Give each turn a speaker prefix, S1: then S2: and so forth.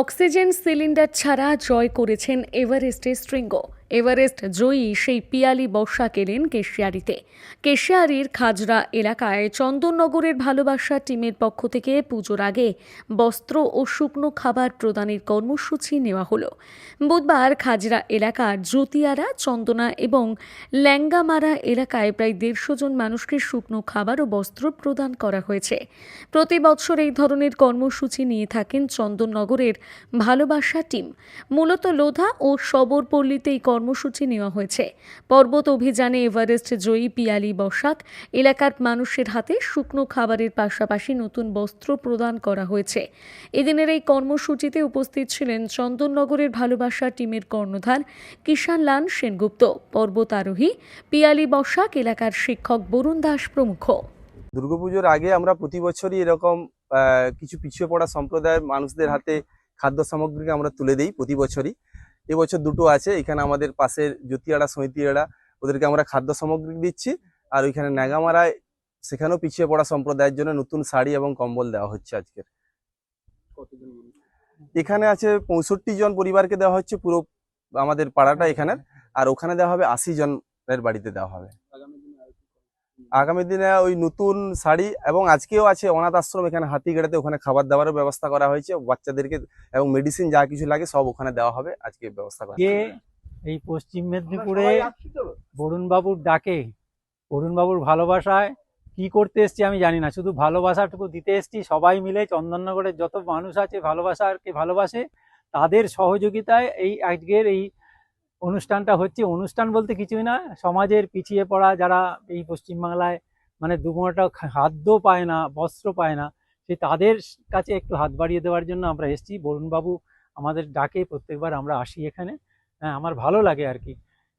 S1: Oxygen cylinder ছাড়া জয় করেছেন এভারেস্টের শৃঙ্গ। এভারেস্ট জয়ী সেই পিয়ালি বর্ষা কেলেন কেশিয়ারিতে। কেশিয়ারির খাজরা এলাকায় চন্দননগরের ভালোবাসা টিমের পক্ষ থেকে পুজোর আগে বস্ত্র ও শুকনো খাবার প্রদানের কর্মসূচি নেওয়া হলো। বুধবার খাজরা এলাকার জ্যোতিয়ারা, চন্দনা এবং ল্যাঙ্গামারা এলাকায় প্রায় দেড়শো জন মানুষকে শুকনো খাবার ও বস্ত্র প্রদান করা হয়েছে। প্রতি বছর এই ধরনের কর্মসূচি নিয়ে থাকেন চন্দননগরের ভালোবাসা টিম। মূলত লোধা ও সবরপল্লীতে এই কর্মসূচি নেওয়া হয়েছে। পর্বত অভিযানে এভারেস্ট জয়ী পিয়ালি বসাক এলাকার মানুষের হাতে শুকনো খাবারের পাশাপাশি নতুন বস্ত্র প্রদান করা হয়েছে। এদিনের এই কর্মসূচিতে উপস্থিত ছিলেন চন্দননগরের ভালোবাসা টিমের কর্ণধার কিষান লাল সেনগুপ্ত, পর্বত আরোহী পিয়ালি বসাক এলাকার শিক্ষক বরুণ দাস প্রমুখ।
S2: দুর্গাপুজোর আগে আমরা প্রতি বছরই এরকম কিছু পিছিয়ে পড়া সম্প্রদায়ের মানুষদের হাতে খাদ্য সামগ্রীকে আমরা তুলে দিই প্রতি বছরই। এবছর দুটো আছে। এখানে আমাদের পাশের জ্যোতিয়াড়া সৈঁতিয়াড়া ওদেরকে আমরা খাদ্য সামগ্রী দিচ্ছি। আর ওইখানে ন্যাগামারায় সেখানেও পিছিয়ে পড়া সম্প্রদায়ের জন্য নতুন শাড়ি এবং কম্বল দেওয়া হচ্ছে আজকের এখানে আছে পঁয়ষট্টি জন পরিবারকে দেওয়া হচ্ছে পুরো আমাদের পাড়াটা এখানের। আর ওখানে দেওয়া হবে আশি জনের বাড়িতে দেওয়া হবে। আগামী দিনে ওই নতুন শাড়ি এবং আজকেও আছে অনাথ আশ্রম এখানে হাতিগেড়াতে ওখানে খাবার দাবারের ব্যবস্থা করা হয়েছে। বাচ্চাদেরকে এবং মেডিসিন যা কিছু লাগে সব ওখানে দেওয়া হবে। আজকে ব্যবস্থা করা
S3: কে এই পশ্চিম মেদিনীপুরে বরুণ বাবুর ডাকে বরুণ বাবুর ভালোবাসায় কি করতে এসছি আমি জানি না শুধু ভালোবাসাটুকু দিতে এসছি সবাই মিলে চন্দননগরের যত মানুষ আছে ভালোবাসাকে ভালোবাসে তাদের সহযোগিতায় এই আজকের এই অনুষ্ঠানটা হচ্ছে, অনুষ্ঠান বলতে কিছুই না, সমাজের পিছিয়ে পড়া যারা এই পশ্চিমবাংলায় মানে দুমোটা খাদ্য পায় না, বস্ত্র পায় না সেই তাদের কাছে একটু হাত বাড়িয়ে দেওয়ার জন্য আমরা এসেছি। বরুণবাবু আমাদের ডাকে প্রত্যেকবার আমরা আসি এখানে। হ্যাঁ আমার ভালো লাগে আর কি।